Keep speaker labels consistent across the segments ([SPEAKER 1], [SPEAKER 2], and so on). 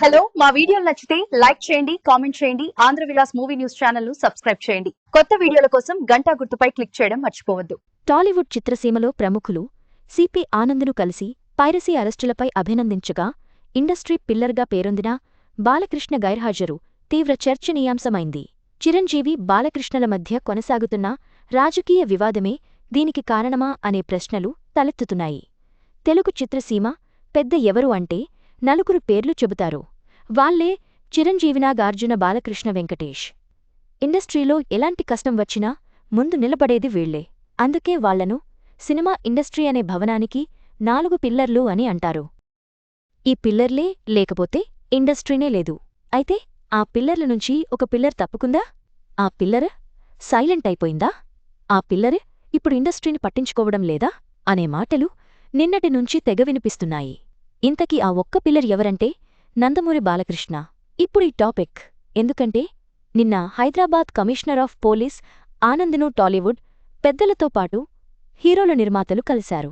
[SPEAKER 1] Hello మా వీడియోలు నచ్చితే లైక్ చేయండి కామెంట్ చేయండి ఆంధ్ర విలాస్ మూవీ న్యూస్ ఛానల్ను సబ్స్క్రైబ్ చేయండి. కొత్త వీడియోల కోసం గంటా గుర్తుపై క్లిక్ చేయడం మర్చిపోవద్దు.
[SPEAKER 2] టాలీవుడ్ చిత్రసీమలో ప్రముఖులు సిపి ఆనంద్ను కలిసి పైరసీ అరెస్టులపై అభినందించగా ఇండస్ట్రీ పిల్లర్గా పేరొందిన బాలకృష్ణ గైర్హాజరు తీవ్ర చర్చనీయాంశమైంది. చిరంజీవి బాలకృష్ణల మధ్య కొనసాగుతున్న రాజకీయ వివాదమే దీనికి కారణమా అనే ప్రశ్నలు తలెత్తుతున్నాయి. తెలుగు చిత్రసీమ పెద్ద ఎవరు అంటే నలుగురు పేర్లు చెబుతారు. వాళ్ళే చిరంజీవినాగార్జున బాలకృష్ణ వెంకటేష్. ఇండస్ట్రీలో ఎలాంటి కష్టం వచ్చినా ముందు నిలబడేది వీళ్ళే. అందుకే వాళ్ళను సినిమా ఇండస్ట్రీ అనే భవనానికి నాలుగు పిల్లర్లు అని అంటారు. ఈ పిల్లర్లే లేకపోతే ఇండస్ట్రీనే లేదు. అయితే ఆ పిల్లర్ల నుంచి ఒక పిల్లర్ తప్పుకుందా? ఆ పిల్లర్ సైలెంట్ అయిపోయిందా? ఆ పిల్లర్ ఇప్పుడు ఇండస్ట్రీని పట్టించుకోవడం లేదా? అనే మాటలు నిన్నటి నుంచి తెగ వినిపిస్తున్నాయి. ఇంతకీ ఆ ఒక్క పిల్లర్ ఎవరంటే నందమూరి బాలకృష్ణ. ఇప్పుడు ఈ టాపిక్. ఎందుకంటే నిన్న హైదరాబాద్ కమిషనర్ ఆఫ్ పోలీస్ ఆనంద్ను టాలీవుడ్ పెద్దలతో పాటు హీరోల నిర్మాతలు కలిశారు.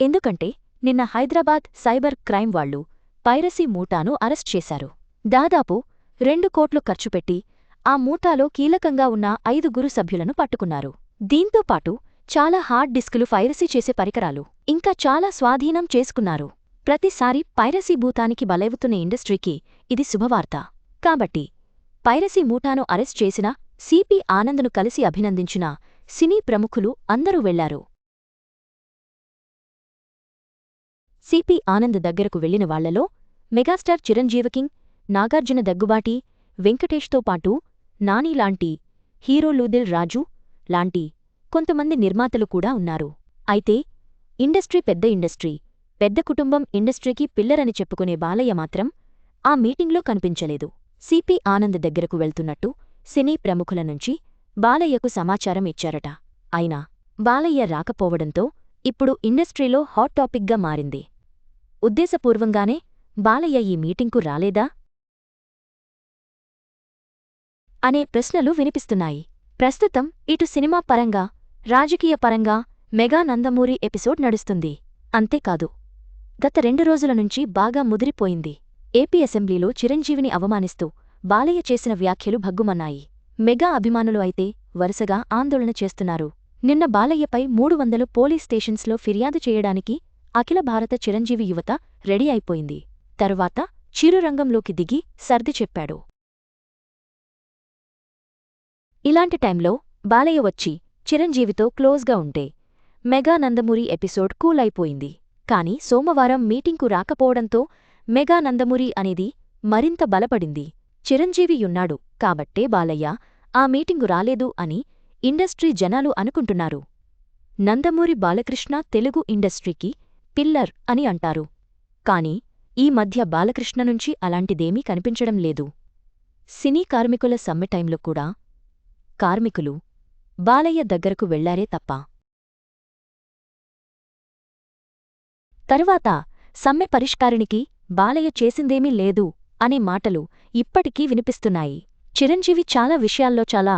[SPEAKER 2] ఎందుకంటే నిన్న హైదరాబాద్ సైబర్ క్రైమ్ వాళ్ళు పైరసీ మూటాను అరెస్ట్ చేశారు. దాదాపు రెండు కోట్లు ఖర్చుపెట్టి ఆ మూటాలో కీలకంగా ఉన్న ఐదుగురు సభ్యులను పట్టుకున్నారు. దీంతోపాటు చాలా హార్డ్ డిస్కులు పైరసీ చేసే పరికరాలు ఇంకా చాలా స్వాధీనం చేసుకున్నారు. ప్రతిసారి పైరసీ భూతానికి బలవుతున్న ఇండస్ట్రీకి ఇది శుభవార్త. కాబట్టి పైరసీ మూటాను అరెస్ట్ చేసిన సిపి ఆనంద్ను కలిసి అభినందించిన సినీ ప్రముఖులు అందరూ వెళ్ళారు. సిపి ఆనంద్ దగ్గరకు వెళ్ళిన వాళ్ళలో మెగాస్టార్ చిరంజీవకింగ్ నాగార్జున దగ్గుబాటి వెంకటేష్తో పాటు నానీలాంటి హీరోలూదిల్ రాజు లాంటి కొంతమంది నిర్మాతలు కూడా ఉన్నారు. అయితే ఇండస్ట్రీ పెద్ద ఇండస్ట్రీ పెద్ద కుటుంబం ఇండస్ట్రీకి పిల్లరని చెప్పుకునే బాలయ్య మాత్రం ఆ మీటింగ్లో కనిపించలేదు. సిపి ఆనంద్ దగ్గరకు వెళ్తున్నట్టు సినీ ప్రముఖుల నుంచి బాలయ్యకు సమాచారం ఇచ్చారట. అయినా బాలయ్య రాకపోవడంతో ఇప్పుడు ఇండస్ట్రీలో హాట్ టాపిక్గా మారింది. ఉద్దేశపూర్వంగానే బాలయ్య ఈ మీటింగ్కు రాలేదా? అనే ప్రశ్నలు వినిపిస్తున్నాయి. ప్రస్తుతం ఇటు సినిమా పరంగా రాజకీయ పరంగా మెగా నందమూరి ఎపిసోడ్ నడుస్తుంది. అంతేకాదు గత రెండు రోజుల నుంచి బాగా ముదిరిపోయింది. ఏపీ అసెంబ్లీలో చిరంజీవిని అవమానిస్తూ బాలయ్య చేసిన వ్యాఖ్యలు భగ్గుమన్నాయి. మెగా అభిమానులు అయితే వరుసగా ఆందోళన చేస్తున్నారు. నిన్న బాలయ్యపై మూడు వందలు పోలీస్ స్టేషన్స్లో ఫిర్యాదు చేయడానికి అఖిల భారత చిరంజీవి యువత రెడీ అయిపోయింది. తరువాత చిరురంగంలోకి దిగి సర్ది చెప్పాడు. ఇలాంటి టైంలో బాలయ్య వచ్చి చిరంజీవితో క్లోజ్గా ఉంటే మెగా నందమూరి ఎపిసోడ్ కూల్ అయిపోయింది కాని సోమవారం మీటింగ్కు రాకపోవడంతో మెగా నందమూరి అనేది మరింత బలపడింది. చిరంజీవియున్నాడు కాబట్టే బాలయ్య ఆ మీటింగు రాలేదు అని ఇండస్ట్రీ జనాలు అనుకుంటున్నారు. నందమూరి బాలకృష్ణ తెలుగు ఇండస్ట్రీకి పిల్లర్ అని అంటారు. కాని ఈ మధ్య బాలకృష్ణ నుంచి అలాంటిదేమీ కనిపించడం లేదు. సినీ కార్మికుల సమ్మె టైంలో కూడా కార్మికులు బాలయ్య దగ్గరకు వెళ్ళారే తప్ప తరువాత సమ్మె పరిష్కారినికి బాలయ్య చేసిందేమీ లేదు అనే మాటలు ఇప్పటికీ వినిపిస్తున్నాయి. చిరంజీవి చాలా విషయాల్లో చాలా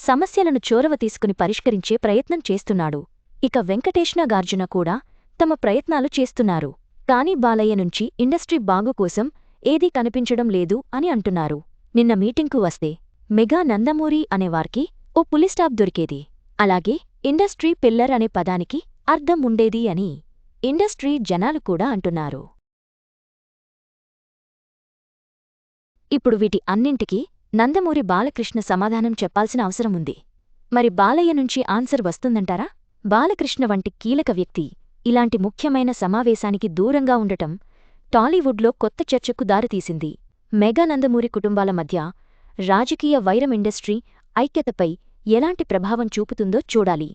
[SPEAKER 2] సమస్యలను చోరవ తీసుకుని పరిష్కరించే ప్రయత్నం చేస్తున్నాడు. ఇక వెంకటేష్ణగార్జున కూడా తమ ప్రయత్నాలు చేస్తున్నారు. కాని బాలయ్య నుంచి ఇండస్ట్రీ బాగు కోసం ఏదీ కనిపించడం లేదు అని అంటున్నారు. నిన్న మీటింగ్కు వస్తే మెగా నందమూరి అనేవార్కి ఓ పులిస్టాప్ దొరికేది. అలాగే ఇండస్ట్రీ పిల్లర్ అనే పదానికి అర్థం ఉండేది అని ఇండస్ట్రీ జనాలు కూడా అంటున్నారు. ఇప్పుడు వీటి అన్నింటికీ నందమూరి బాలకృష్ణ సమాధానం చెప్పాల్సిన అవసరముంది మరి బాలయ్య నుంచి ఆన్సర్ వస్తుందంటారా? బాలకృష్ణ వంటి కీలక వ్యక్తి ఇలాంటి ముఖ్యమైన సమావేశానికి దూరంగా ఉండటం టాలీవుడ్లో కొత్త చర్చకు దారితీసింది. మెగా నందమూరి కుటుంబాల మధ్య రాజకీయ వైరం ఇండస్ట్రీ ఐక్యతపై ఎలాంటి ప్రభావం చూపుతుందో చూడాలి.